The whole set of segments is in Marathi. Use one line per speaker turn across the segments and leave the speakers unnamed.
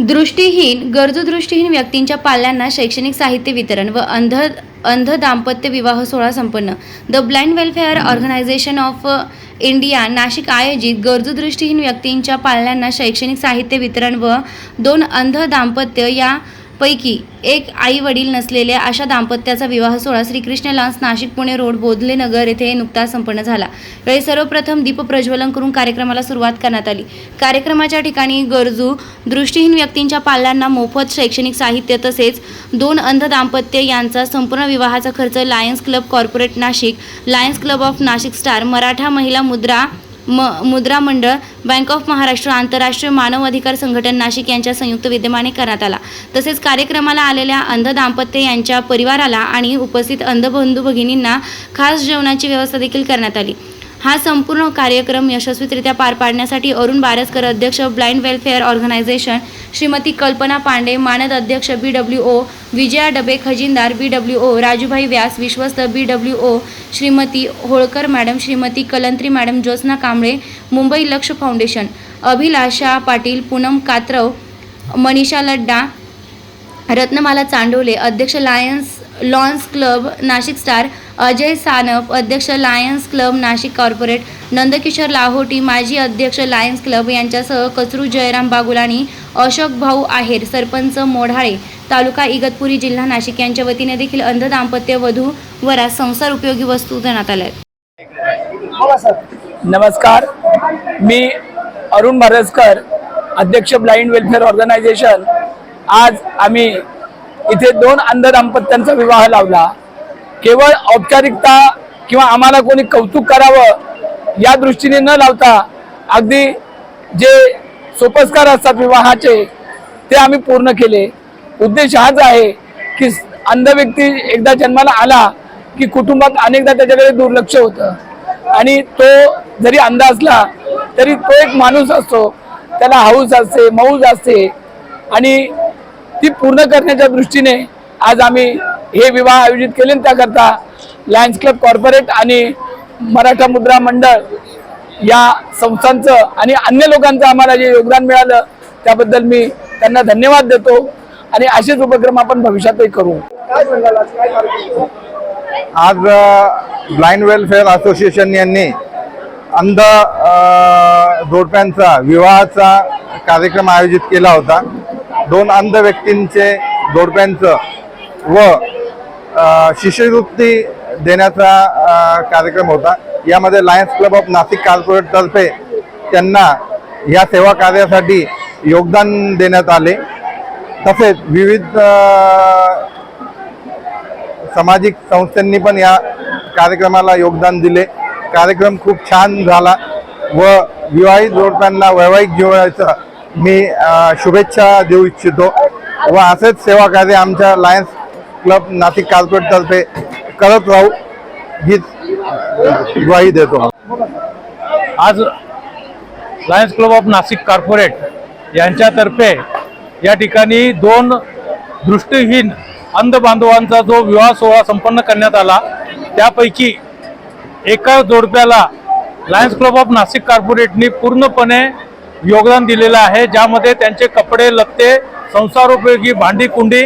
दृष्टीहीन गरजू दृष्टीहीन व्यक्तींच्या पाल्यांना शैक्षणिक साहित्य वितरण व अंध अंध दाम्पत्य विवाह सोहळा संपन्न. The blind welfare organisation of India Nashik आयोजित गरजू दृष्टीहीन व्यक्तींच्या पाल्यांना शैक्षणिक साहित्य वितरण व दोन अंध दाम्पत्य या पैकी एक आई वडील नसलेल्या अशा दाम्पत्याचा विवाह सोहळा श्रीकृष्ण लान्स नाशिक पुणे रोड बोधले नगर येथे नुकताच संपन्न झाला. यावेळी सर्वप्रथम दीप प्रज्वलन करून कार्यक्रमाला सुरुवात करण्यात आली. कार्यक्रमाच्या ठिकाणी गरजू दृष्टीहीन व्यक्तींच्या पाल्यांना मोफत शैक्षणिक साहित्य तसेच दोन अंध दाम्पत्य यांचा संपूर्ण विवाहाचा खर्च lions club corporate Nashik lions club of Nashik star Maratha महिला मुद्रा म मुद्रा मंडळ बँक ऑफ महाराष्ट्र आंतरराष्ट्रीय मानव अधिकार संघटन नाशिक यांच्या संयुक्त विद्यमाने करण्यात आला. तसेच कार्यक्रमाला आलेल्या अंध दाम्पत्य यांच्या परिवाराला आणि उपस्थित अंध बंधू भगिनींना खास जेवणाची व्यवस्था देखील करण्यात आली. हा संपूर्ण कार्यक्रम यशस्वीरित्या पार पाडण्यासाठी अरुण बारसकर अध्यक्ष ब्लाइंड वेलफेअर ऑर्गनायझेशन श्रीमती कल्पना पांडे मानद अध्यक्ष बी डब्ल्यू ओ विजया डबे खजिनदार बी डब्ल्यू ओ राजूभाई व्यास विश्वस्त B W O Shrimati Holkar madam Shrimati Kalantri madam Jyotsna Kamble Mumbai Laksh foundation Abhilasha Patil Poonam Katrav Manisha Ladda Ratnamala Chandole अध्यक्ष lions lawns club Nashik star Ajay Sanap अध्यक्ष lions club Nashik corporate Nandkishore Lahoti माजी अध्यक्ष लायन्स क्लब यांच्यासह कचरू जयराम बागुलानी अशोक भाऊ आहेर सरपंच मोढाळे तालुका इगतपुरी जिल्हा नाशिक यांच्या वतीने देखील अंध दाम्पत्य वधू वरास संसार उपयोगी वस्तू देण्यात आल्या
नमस्कार. मी अरुण भारसकर अध्यक्ष ब्लाइंड वेलफेअर ऑर्गनायझेशन. आज आम्ही इथे दोन अंध दाम्पत्यांचा विवाह लावला. केवळ औपचारिकता किंवा आम्हाला कोणी कौतुक करावं या दृष्टीने न लावता अगदी जे सोपस्कार असतात विवाहाचे ते आम्ही पूर्ण केले. उद्देश हाच आहे की अंध व्यक्ती एकदा जन्माला आला की कुटुंबात अनेकदा त्याच्याकडे दुर्लक्ष होतं. आणि तो जरी अंध असला तरी तो एक माणूस असतो. त्याला हाऊस असते मौज असते. आणि ती पूर्ण करण्याच्या दृष्टीने आज आम्ही हे विवाह आयोजित केले आणि त्याकरता लायन्स क्लब कॉर्पोरेट आणि मराठा मुद्रा मंडळ या संस्थांचं आणि अन्य लोकांचं आम्हाला जे योगदान मिळालं त्याबद्दल मी त्यांना धन्यवाद देतो आणि असेच उपक्रम आपण भविष्यातही करू.
आज?
ब्लाइंड वेलफेअर असोसिएशन यांनी अंध जोडप्यांचा विवाहाचा कार्यक्रम आयोजित केला होता. दोन अंध व्यक्तींचे जोडप्यांचं व शिष्यवृत्ती देण्याचा कार्यक्रम होता. यामध्ये लायन्स क्लब ऑफ नाशिक कॉर्पोरेटतर्फे त्यांना या सेवा कार्यासाठी योगदान देण्यात आले. तसेच विविध सामाजिक संस्थांनी पण या कार्यक्रमाला योगदान दिले. कार्यक्रम खूप छान झाला व विवाहित जोडप्यांना वैवाहिक जीवनाचं मी शुभेच्छा देऊ इच्छितो व असेच सेवा कार्य आमच्या लायन्स क्लब नाशिक कॉर्पोरेटतर्फे करत राहू हीच ग्वाही देतो.
आज lions club of Nashik corporate यांच्यातर्फे या ठिकाणी दोन दृष्टीहीन अंध बांधवांचा जो विवाह सोहळा संपन्न करण्यात आला त्यापैकी एका जोडप्याला लायन्स क्लब ऑफ नाशिक कॉर्पोरेटनी पूर्णपणे योगदान दिलेलं आहे ज्यामध्ये त्यांचे कपडे लत्ते संसारोपयोगी भांडी कुंडी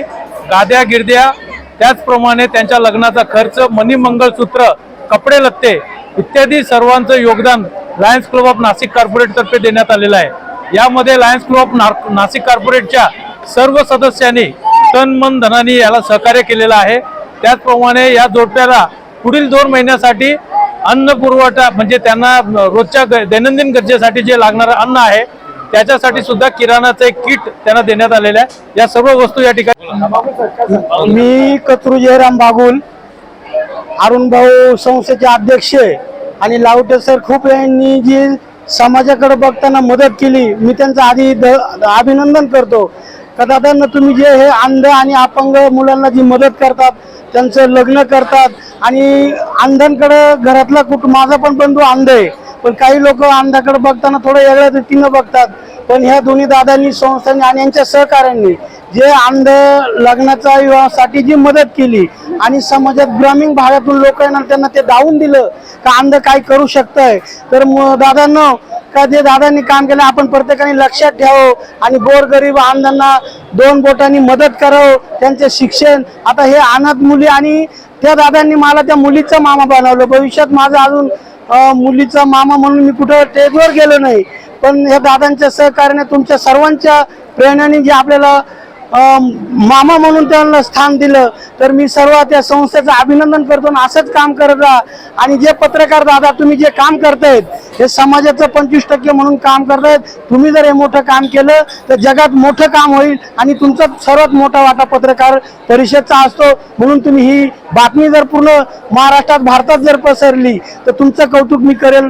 गाद्या गिरद्या त्याचप्रमाणे त्यांच्या लग्नाचा खर्च मनी मंगळसूत्र कपडे लत्ते इत्यादी सर्वांचं योगदान लायन्स क्लब ऑफ नाशिक कॉर्पोरेटतर्फे देण्यात आलेलं आहे. यामध्ये लायन्स क्लब ऑफ नाशिक कॉर्पोरेटच्या सर्व सदस्यांनी तन मन धनाने याला सहकार्य केलेलं आहे. त्याचप्रमाणे या जोडप्याला पुढील दोन महिन्यासाठी अन्न पुरवठा म्हणजे त्यांना रोजच्या ग- दैनंदिन गरजेसाठी जे लागणारं अन्न आहे त्याच्यासाठी सुद्धा किराणाचं एक किट त्यांना देण्यात आलेलं आहे. या सर्व वस्तू या ठिकाणी
मी कत्रू जयराम बागुल अरुण भाऊ संस्थेचे अध्यक्ष आणि लावटे सर खूप यांनी जी समाजाकडे बघताना मदत केली मी त्यांचं आधी द- अभिनंदन करतो. का तुम्ही जे हे अंध आणि अपंग मुलांना जी मदत करतात त्यांचं लग्न करतात आणि अंधांकडं घरातला कुटुंब माझा पण बंधू अंध आहे. पण काही लोक आमदाकडे बघताना थोडं वेगळ्या रीतीनं बघतात. पण ह्या दोन्ही दादांनी संस्थांनी आणि यांच्या सहकार्यांनी जे अंध लग्नाचा विवाहासाठी जी मदत केली आणि समाजात ग्रामीण भागातून लोक येणार त्यांना ते दावून दिलं का अंध काय करू शकतंय? तर दादांना का जे दादांनी काम केलं आपण प्रत्येकाने लक्षात ठेवावं आणि गोरगरीब आमदारांना दोन बोटांनी मदत करावं त्यांचे शिक्षण. आता हे अनाथ मुली आणि त्या दादांनी मला त्या मुलीचं मामा बनवलं. भविष्यात माझं अजून मुलीचा मामा म्हणून मी कुठं स्टेजवर गेलो नाही. पण या दादांच्या सहकार्याने तुमच्या सर्वांच्या प्रेरणाने जे आपल्याला मामा म्हणून त्यांना स्थान दिलं तर मी सर्व त्या संस्थेचं अभिनंदन करतो आणि असंच काम करत राहा. आणि जे पत्रकार दादा तुम्ही जे काम करतायत हे समाजाचं पंचवीस टक्के म्हणून काम करतायत. तुम्ही जर हे मोठं काम केलं तर जगात मोठं काम होईल आणि तुमचा सर्वात मोठा वाटा पत्रकार परिषदचा असतो. म्हणून तुम्ही ही बातमी जर पूर्ण महाराष्ट्रात भारतात जर पसरली तर तुमचं कौतुक मी करेल.